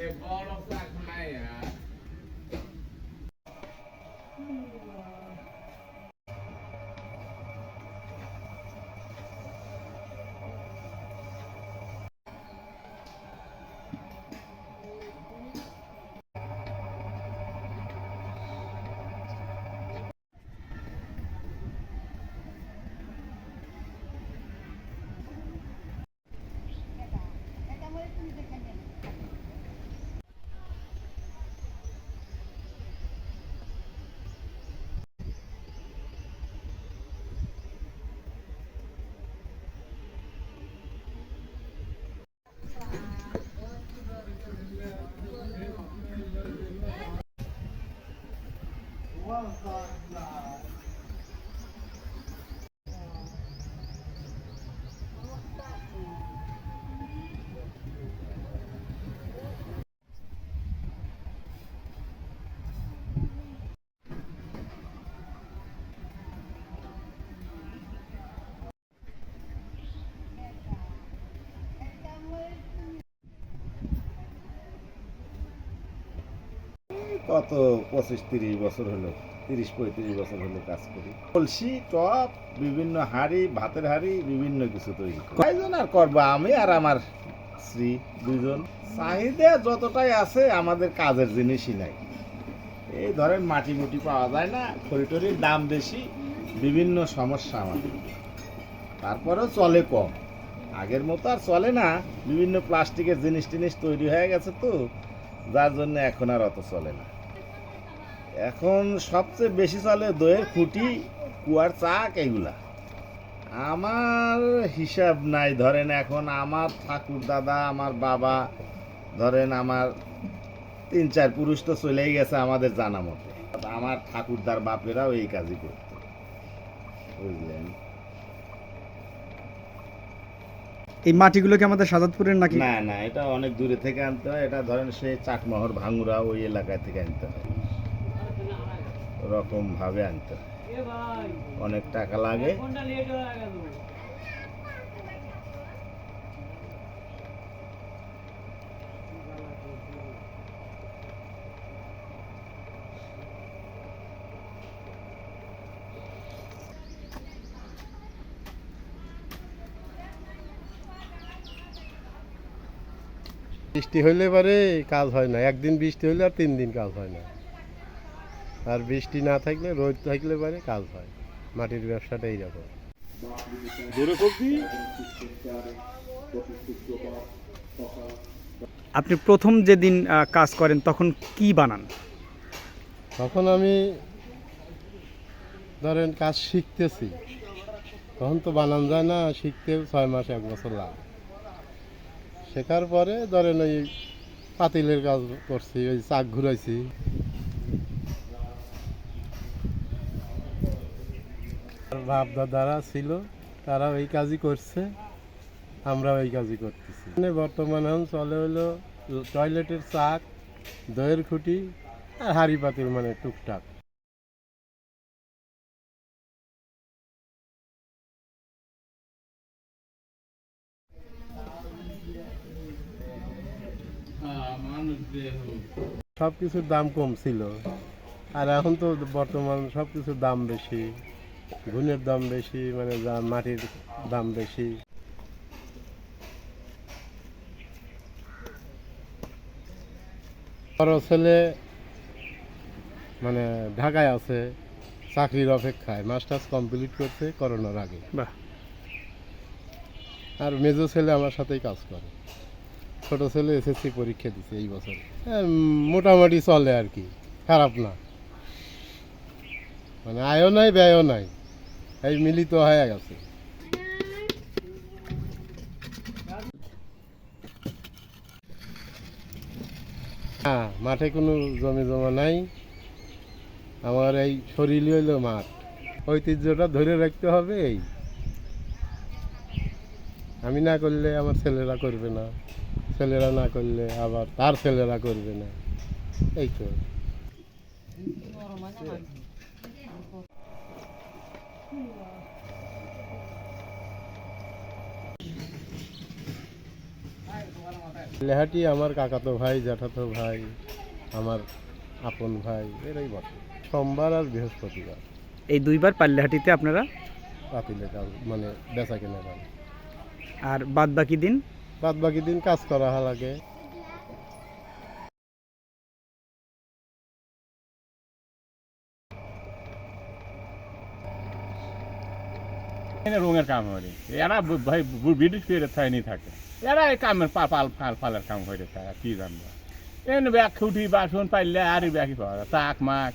เก็บบอลลงใส่ কত পঁচিশ তিরিশ বছর হলো, তিরিশ পঁয়ত্রিশ বছর হলো কাজ করি। কলসি, টপ, বিভিন্ন হাড়ি, ভাতের হাড়ি, বিভিন্ন কিছু তৈরি কয়জন আর করব? আমি আর আমার স্ত্রী দুজন চাহিদা যতটাই আছে, আমাদের কাজের জিনিসই নাই। এই ধরেন মাটি মুটি পাওয়া যায় না খড়িটরির দাম বেশি, বিভিন্ন সমস্যা আমাদের। তারপরেও চলে কম। আগের মতো আর চলে না, বিভিন্ন প্লাস্টিকের জিনিস টিনিস তৈরি হয়ে গেছে তো, যার জন্য এখন আর অত চলে না। এখন সবচেয়ে বেশি চলে দইয়ের খুঁটি কুয়ার চাক এগুলা। আমার হিসাব নাই ধরেন এখন আমার ঠাকুর দাদা আমার বাবা ধরেন আমার তিন চার পুরুষ তো চলেই গেছে আমাদের জানা মতে। আমার ঠাকুরদার বাপেরাও এই কাজই করতো। বুঝলেন? এই মাটিগুলো কি আমাদের সাজাদপুরের নাকি? না না এটা অনেক দূরে থেকে আনতে হয়। এটা ধরেন সেই চাটমহর ভাঙুরা ওই এলাকায় থেকে আনতে হয়। রকম ভাবে আনতে হয়। অনেক টাকা লাগে। বৃষ্টি হইলে পরে কাজ হয় না। একদিন বৃষ্টি হইলে আর তিন দিন কাজ হয় না। আর বৃষ্টি না থাকলে রোদ থাকলে পরে কাজ হয়। মাটির ব্যবসাটা এইরকম। আপনি প্রথম যেদিন কাজ করেন তখন কি বানান? তখন আমি ধরেন কাজ শিখতেছি। তখন তো বানান যায় না শিখতে ছয় মাস এক বছর লাগে। শেখার পরে ধরেন ওই পাতিলের কাজ করছি ওই চাক ঘুরাইছি। বাপ দাদারা ছিল তারা ওই কাজই করছে আমরা ওই কাজই করতেছি। মানে বর্তমানে এখন চলে হলো টয়লেটের চাক, দইয়ের খুঁটি আর হাড়ি পাতিল মানে টুকটাক। সব কিছুর দাম কম ছিল, আর এখন তো বর্তমান সব কিছুর দাম বেশি। গুণের দাম বেশি মানে যা মাটির দাম বেশি। বড় ছেলে মানে ঢাকায় আছে চাকরির অপেক্ষায়। মাস্টার্স কমপ্লিট করছে করোনার আগে। বাহ। আর মেজো ছেলে আমার সাথেই কাজ করে। ছোট ছেলে এসএসসি পরীক্ষা দিছে এই বছর। মোটামুটি চলে আর কি। খারাপ না। মানে আয়ও নাই ব্যয়ও নাই। এই মিলিত হয়ে গেছে। হ্যাঁ মাঠে কোনো জমি জমা নাই। আমার এই শরীরই হইল মাঠ। ঐতিহ্যটা ধরে রাখতে হবে এই। আমি না করলে আমার ছেলেরা করবে না। ছেলেরা না করলে আবার তার ছেলেরা করবে না। এই তো। লেহাটি আমার কাকাতো ভাই জ্যাঠাতো ভাই আমার আপন ভাই এরাই বসে। সোমবার আর বৃহস্পতিবার। এই দুইবার পাল্লাহাটিতে আপনারা? পাতিলে কাজ মানে বেচা কেনা আর বাদ বাকি দিন? বাদ বাকি দিন কাজ করা লাগে। এখানে রঙের কাম করে এরা ভাই ব্রিটিশ পিরিয়ড থাইনি থাকে। এরা এই কামের পাল ফাল ফালের কাম হয়ে থাকে কি জানব। এন ব্যাগ খুঁটি বাসন পাইলে আর ব্যাগই পাওয়া যায়? তাক, মাক।